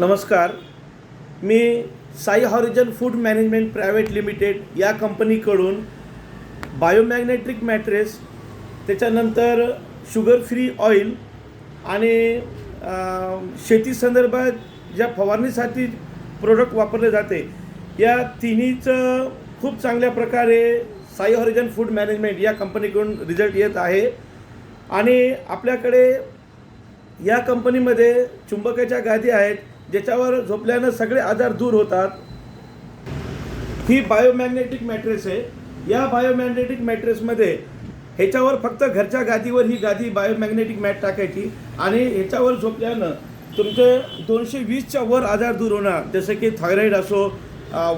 नमस्कार. मी Sai horizon food management private limited या कंपनीकडून बायोमॅग्नेट्रिक मॅट्रेस त्याच्यानंतर शुगर फ्री ऑइल आणि शेती संदर्भात ज्या फवारणीसाठी प्रोडक्ट वापरले जाते या तिन्हीचं खूप चांगल्या प्रकारे साई हॉरिजन फूड मॅनेजमेंट या कंपनीकडून रिझल्ट येत आहे. आणि आपल्याकडे या कंपनीमध्ये चुंबकाच्या गादी आहेत. ज्याच्यावर झोपल्यानं सगळे आजार दूर होतात. ही बायोमॅग्नेटिक मॅट्रेस आहे. या बायोमॅग्नेटिक मॅट्रेसमध्ये ह्याच्यावर फक्त घरच्या गादीवर ही गादी बायोमॅग्नेटिक मॅट टाकायची आणि ह्याच्यावर झोपल्यानं तुमचे दोनशे वीसच्या वर आजार दूर होणार. जसं की थायरॉईड असो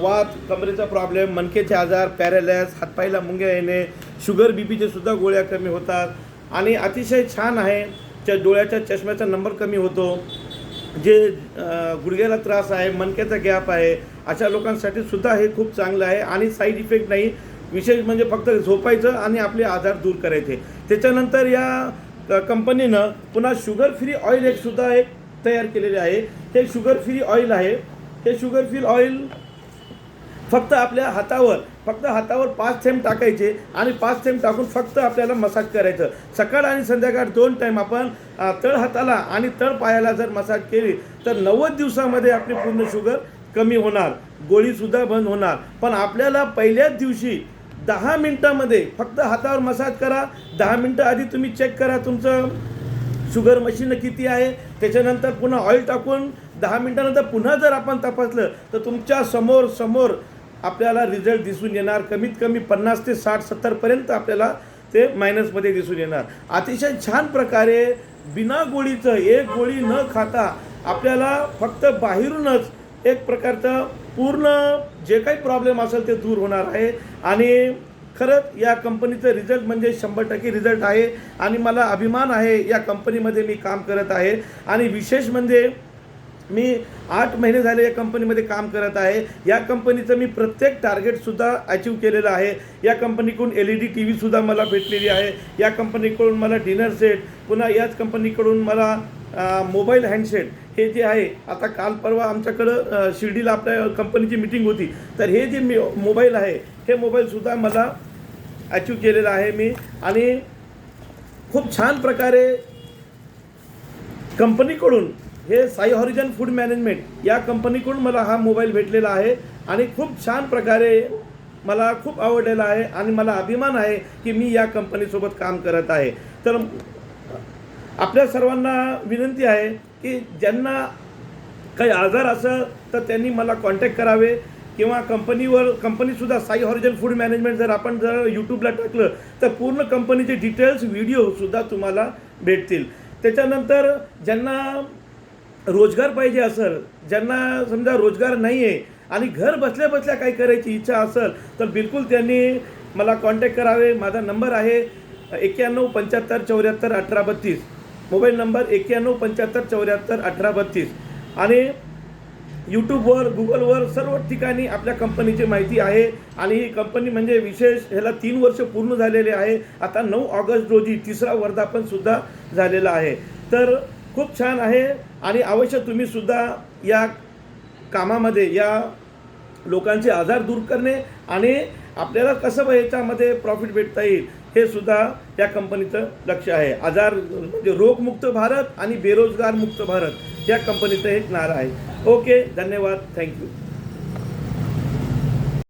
वात कमरेचा प्रॉब्लेम मणकेचे आजार पॅरालायस हातपायला मुंग्या येणे शुगर बी पीचे सुद्धा गोळ्या कमी होतात. आणि अतिशय छान आहे. त्या डोळ्याच्या चष्म्याचा नंबर कमी होतो. जे गुडघ्याला त्रास आहे मणक्याचा गॅप आहे अशा लोकांसाठी सुद्धा हे खूप चांगलं आहे आणि साईड इफेक्ट नाही. विशेष म्हणजे फक्त झोपायचं आणि आपले आजार दूर करायचे. त्याच्यानंतर या कंपनीनं पुन्हा शुगर फ्री ऑइल एक सुद्धा एक तयार केलेले आहे. हे शुगर फ्री ऑइल आहे. हे शुगर फ्री ऑइल फक्त आपल्या हातावर फक्त हातावर पाच थेंब टाकायचे आणि पाच थेंब टाकून फक्त आपल्याला मसाज करायचं. सकाळ आणि संध्याकाळ दोन टाईम आपण तळ हाताला आणि तळ पायाला जर मसाज केली तर नव्वद दिवसामध्ये आपली पूर्ण शुगर कमी होणार. गोळीसुद्धा बंद होणार. पण आपल्याला पहिल्याच दिवशी दहा मिनटामध्ये फक्त हातावर मसाज करा. दहा मिनटं आधी तुम्ही चेक करा तुमचं शुगर मशीन किती आहे. त्याच्यानंतर पुन्हा ऑइल टाकून दहा मिनटानंतर पुन्हा जर आपण तपासलं तर तुमच्यासमोर समोर आपल्याला रिझल्ट दिसून येणार. कमीत कमी पन्नास ते साठ सत्तरपर्यंत आपल्याला ते मायनसमध्ये दिसून येणार. अतिशय छान प्रकारे बिना गोळीचं एक गोळी न खाता आपल्याला फक्त बाहेरूनच एक प्रकारचं पूर्ण जे काही प्रॉब्लेम असेल ते दूर होणार आहे. आणि खरंच या कंपनीचं रिझल्ट म्हणजे शंभर टक्के रिझल्ट आहे. आणि मला अभिमान आहे या कंपनीमध्ये मी काम करत आहे. आणि विशेष म्हणजे मी आठ महिने झाले या कंपनीमध्ये काम करत आहे. या कंपनीचं मी प्रत्येक टार्गेटसुद्धा अचीव केलेलं आहे. या कंपनीकडून एल ई डी टी व्हीसुद्धा मला भेटलेली आहे. या कंपनीकडून मला डिनर सेट पुन्हा याच कंपनीकडून मला मोबाईल हँडसेट हे जे आहे आता काल परवा आमच्याकडं शिर्डीला आपल्या कंपनीची मिटिंग होती. तर हे जे मी मोबाईल आहे हे मोबाईलसुद्धा मला अचीव केलेलं आहे मी. आणि खूप छान प्रकारे कंपनीकडून हे साई हॉरिजन फूड मॅनेजमेंट या कंपनीकडून मला हा मोबाईल भेटलेला आहे आणि खूप छान प्रकारे मला खूप आवडलेला आहे आणि मला अभिमान आहे की मी या कंपनीसोबत काम करत आहे. तर आपल्या सर्वांना विनंती आहे की ज्यांना काही आजार असं तर त्यांनी मला कॉन्टॅक्ट करावे किंवा कंपनीवर कंपनीसुद्धा साई हॉरिजन फूड मॅनेजमेंट जर आपण जर यूट्यूबला टाकलं तर पूर्ण कंपनीचे डिटेल्स व्हिडिओसुद्धा तुम्हाला भेटतील. त्याच्यानंतर ज्यांना रोजगार पाहिजे असेल ज्यांना समजा रोजगार नाही आहे आणि घर बसल्या बसल्या काही करायची इच्छा असेल तर बिलकुल त्यांनी मला कॉन्टॅक्ट करावे. माझा नंबर आहे एक्क्याण्णव पंच्याहत्तर चौऱ्याहत्तर अठरा बत्तीस. मोबाईल नंबर एक्क्याण्णव पंच्याहत्तर चौऱ्याहत्तर अठरा बत्तीस. आणि यूट्यूबवर गुगलवर सर्व ठिकाणी आपल्या कंपनीची माहिती आहे. आणि ही कंपनी म्हणजे विशेष ह्याला तीन वर्ष पूर्ण झालेले आहे. आता नऊ ऑगस्ट रोजी तिसरा वर्धापनसुद्धा झालेला आहे. तर खूप छान आहे आणि अवश्य तुम्हीसुद्धा या कामामध्ये या लोकांचे आजार दूर करणे आणि आपल्याला कसं बा याच्यामध्ये प्रॉफिट भेटता येईल हे सुद्धा या कंपनीचं लक्ष आहे. आजार म्हणजे रोगमुक्त भारत आणि बेरोजगार मुक्त भारत या कंपनीचं एक नारा आहे. ओके धन्यवाद. थँक्यू